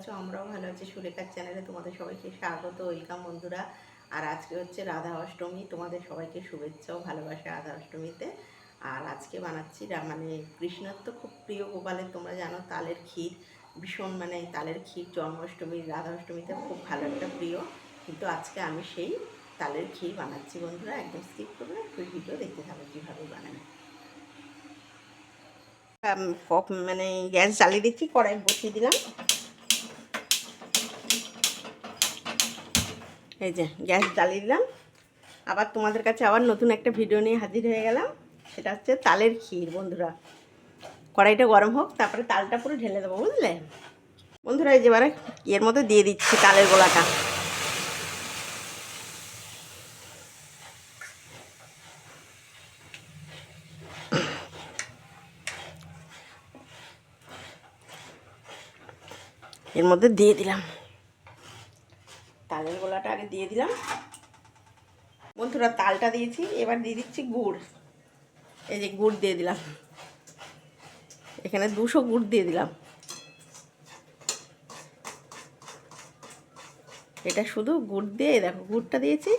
আছো? আমরাও ভালো আছি। সুরেখার চ্যানেলে তোমাদের সবাইকে স্বাগত ওয়েলকাম বন্ধুরা। আর আজকে হচ্ছে রাধা অষ্টমী। তোমাদের সবাইকে শুভেচ্ছা ও ভালোবাসা রাধা অষ্টমীতে। আর আজকে বানাচ্ছি মানে কৃষ্ণর তো খুব প্রিয় গোপালের তোমরা জানো তালের ক্ষীর। ভীষণ মানে তালের ক্ষীর জন্মাষ্টমী রাধা অষ্টমীতে খুব ভালো একটা প্রিয়। কিন্তু আজকে আমি সেই তালের ক্ষীর বানাচ্ছি বন্ধুরা। একদম স্কিপ করবে ফুল ভিডিও দেখতে থাকো কীভাবে আম, মানে গ্যাস জ্বালিয়ে দিচ্ছি কড়াই বসিয়ে দিলাম। এই যে, গ্যাস জ্বালিয়ে দিলাম। আবার তোমাদের কাছে আবার নতুন একটা ভিডিও নিয়ে হাজির হয়ে গেলাম। সেটা হচ্ছে তালের ক্ষীর, বন্ধুরা। কড়াইটা গরম হোক, তারপরে তালটা পুরো ঢেলে দেবো, বুঝলে? বন্ধুরা, এই যে এবারে এর মধ্যে দিয়ে দিচ্ছি তালের গোলাটা। এর মধ্যে দিয়ে দিলাম। আগে দিয়ে দিলাম। বন্ধুরা, তালটা দিয়েছি, এবার দিয়ে দিচ্ছি গুড়। এই যে গুড় দিয়ে দিলাম। এখানে দুশো গুড় দিয়ে দিলাম। এটা শুধু গুড় দিয়ে দেখো, গুড়টা দিয়েছি।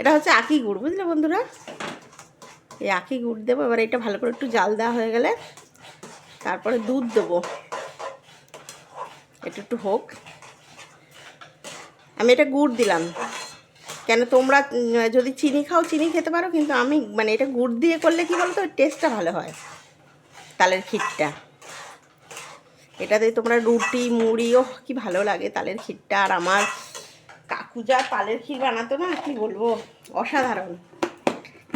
এটা হচ্ছে আখি গুড়, বুঝলে বন্ধুরা? এই আখি গুড় দেবো, এবার এটা ভালো করে একটু জাল দেওয়া হয়ে গেলে তারপরে দুধ দেবো। একটু একটু হোক। আমি এটা গুড় দিলাম। কেন তোমরা যদি চিনি খাও, চিনি খেতে পারো, কিন্তু আমি মানে এটা গুড় দিয়ে করলে কি বলতো টেস্টটা ভালো হয়, তালের ক্ষীরটা। এটাতে তোমরা রুটি মুড়িও কি ভালো লাগে তালের ক্ষীরটা। আর আমার কাকু যা তালের ক্ষীর বানাতো না, কি বলব, অসাধারণ।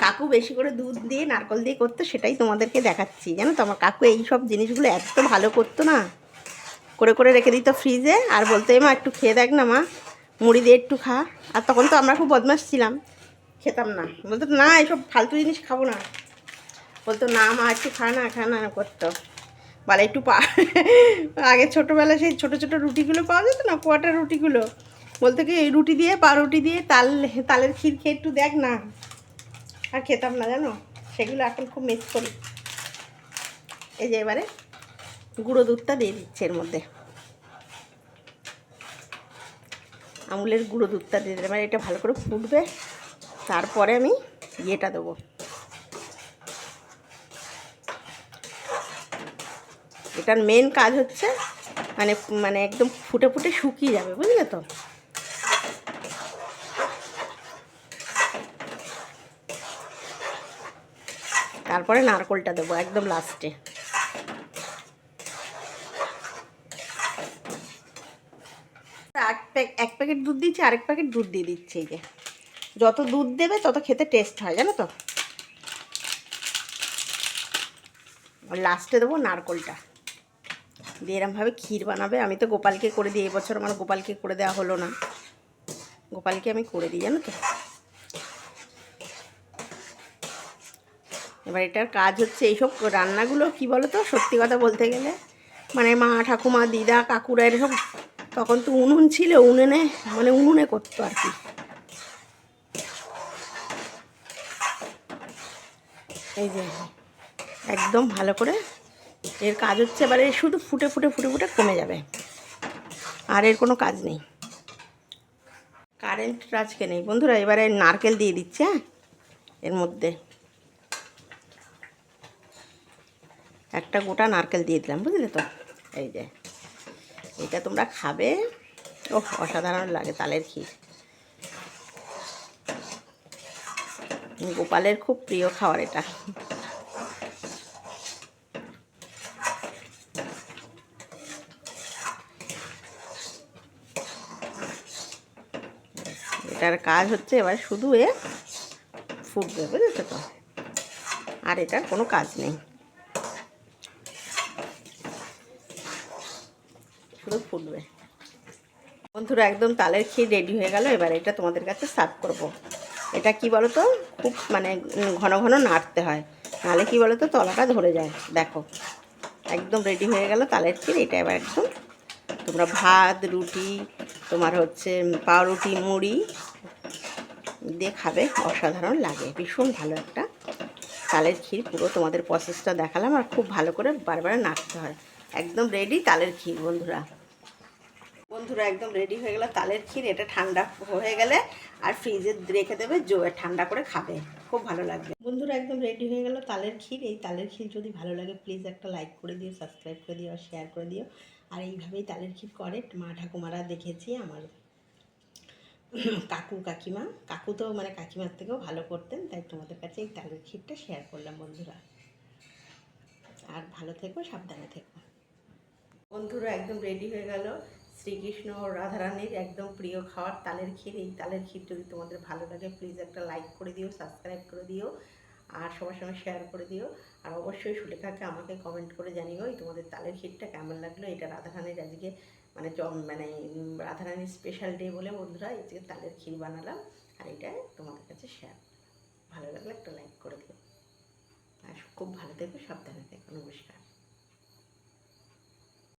কাকু বেশি করে দুধ দিয়ে, নারকল দিয়ে করতো, সেটাই তোমাদেরকে দেখাচ্ছি। জানো তো, আমার কাকু এই সব জিনিসগুলো এত ভালো করতো না। করে করে রেখে দিত ফ্রিজে আর বলতো মা, একটু খেয়ে দেখ না মা। মুড়ি দিয়ে একটু খা। আর তখন তো আমরা খুব বদমাস ছিলাম। খেতাম না। বলতো, না এইসব ফালতু জিনিস খাব না। বলতো, না, মা, একটু খা না খা না, করতো। বলে একটু পা আগে ছোটোবেলায় সেই ছোটো ছোটো রুটিগুলো পাওয়া যেত না, কোয়াটা রুটিগুলো? বলতো কি, এই রুটি দিয়ে পাউরুটি দিয়ে তাল, তালের ক্ষীর খেয়ে একটু দেখ না। আর খেতাম না, জানো? সেগুলো এখন খুব মিস করি। এই যে এবারে গুঁড়ো দুধটা দিয়ে দিচ্ছে এর মধ্যে। আমুলের গুঁড়ো দুধটা দিয়ে দিলাম। এটা ভালো করে ফুটবে। তারপরে আমি ইয়েটা দেবো। এটার মেন কাজ হচ্ছে মানে মানে একদম ফুটে ফুটে শুকিয়ে যাবে, বুঝলে তো? তারপরে নারকলটা দেবো একদম লাস্টে এক প্যাকেট দুধ দিচ্ছি, আরেক প্যাকেট দুধ দিয়ে দিচ্ছি এই যে। যত দুধ দেবে, তত খেতে টেস্ট হয়, জানো তো? লাস্টে দেবো নারকলটা। দিয়ে এরমভাবে ক্ষীর বানাবে। আমি তো গোপালকে করে দিই, এবছর আমার গোপালকে করে দেওয়া হলো না। গোপালকে আমি করে দিই, জানো তো? এবার এটার কাজ হচ্ছে এইসব রান্নাগুলো কি বলো তো সত্যি কথা বলতে গেলে। মানে মা, ঠাকুমা, দিদা, কাকুরা এরসব তখন তো উনুন ছিল, উনুনে মানে উনুনে করতো আর কি। এই যে, একদম ভালো করে এর কাজ হচ্ছে, এবারে শুধু ফুটে ফুটে ফুটে ফুটে কমে যাবে। আর এর কোনো কাজ নেই। কারেন্ট আজকে নেই। বন্ধুরা, এবারে নারকেল দিয়ে দিচ্ছে হ্যাঁ এর মধ্যে। একটা গোটা নারকেল দিয়ে দিলাম, বুঝলে তো? এই যে এটা তোমরা খাবে। ও অসাধারণ লাগে তালের ক্ষীর। গোপালের খুব প্রিয় খাবার এটা। এটার কাজ হচ্ছে এবার শুধু এ ফুটবে, বুঝেছ তো? আর এটার কোনো কাজ নেই। শুধু ফুটবে। বন্ধুরা, একদম তালের ক্ষীর রেডি হয়ে গেল, এবার এটা তোমাদের কাছে সার্ভ করব। এটা কি বলো তো খুব মানে ঘন ঘন নাড়তে হয়। নাহলে কি বলো তো তলাটা ধরে যায়। দেখো, একদম রেডি হয়ে গেল তালের ক্ষীর। এটা এবার একদম তোমরা ভাত, রুটি, তোমার হচ্ছে পাউরুটি, মুড়ি দিয়ে খাবে। অসাধারণ লাগে। ভীষণ ভালো একটা তালের ক্ষীর। পুরো তোমাদের প্রসেসটা দেখালাম আর খুব ভালো করে বারবার নাড়তে হয়। একদম রেডি তালের ক্ষীর, বন্ধুরা। বন্ধুরা, একদম রেডি হয়ে গেল তালের ক্ষীর। এটা ঠান্ডা হয়ে গেলে আর ফ্রিজে রেখে দেবে, জো ঠান্ডা করে খাবে। খুব ভালো লাগবে। বন্ধুরা, একদম রেডি হয়ে গেল তালের ক্ষীর। এই তালের ক্ষীর যদি ভালো লাগে প্লিজ একটা লাইক করে দিও সাবস্ক্রাইব করে দিও শেয়ার করে দিও। আর এইভাবেই তালের ক্ষীর করে। মা ঠাকুমারা দেখেছি, আমার কাকু, কাকিমা। কাকু তো মানে কাকিমার থেকেও ভালো করতেন, তাই তোমাদের কাছে এই তালের ক্ষীরটা শেয়ার করলাম, বন্ধুরা। আর ভালো থেকো, সাবধানে থেকো। বন্ধুরা একদম রেডি হয়ে গেল। শ্রীকৃষ্ণ ও রাধারানীর একদম প্রিয় খাবার তালের ক্ষীর। এই তালের ক্ষীর যদি তোমাদের ভালো লাগে প্লিজ একটা লাইক করে দিও সাবস্ক্রাইব করে দিও, আর সবার সঙ্গে শেয়ার করে দিও। আর অবশ্যই সুলেখাকে আমাকে কমেন্ট করে জানিও তোমাদের তালের ক্ষীরটা কেমন লাগল। এটা রাধারানীর আজকে মানে মানে রাধারানীর স্পেশাল ডে বলে বন্ধুরা, এই যে তালের ক্ষীর বানালাম। আর এটা তোমাদের কাছে শেয়ার ভালো লাগলে একটা লাইক করে দিও। আর খুব ভালো থেকো, সাবধানে থেকো। নমস্কার।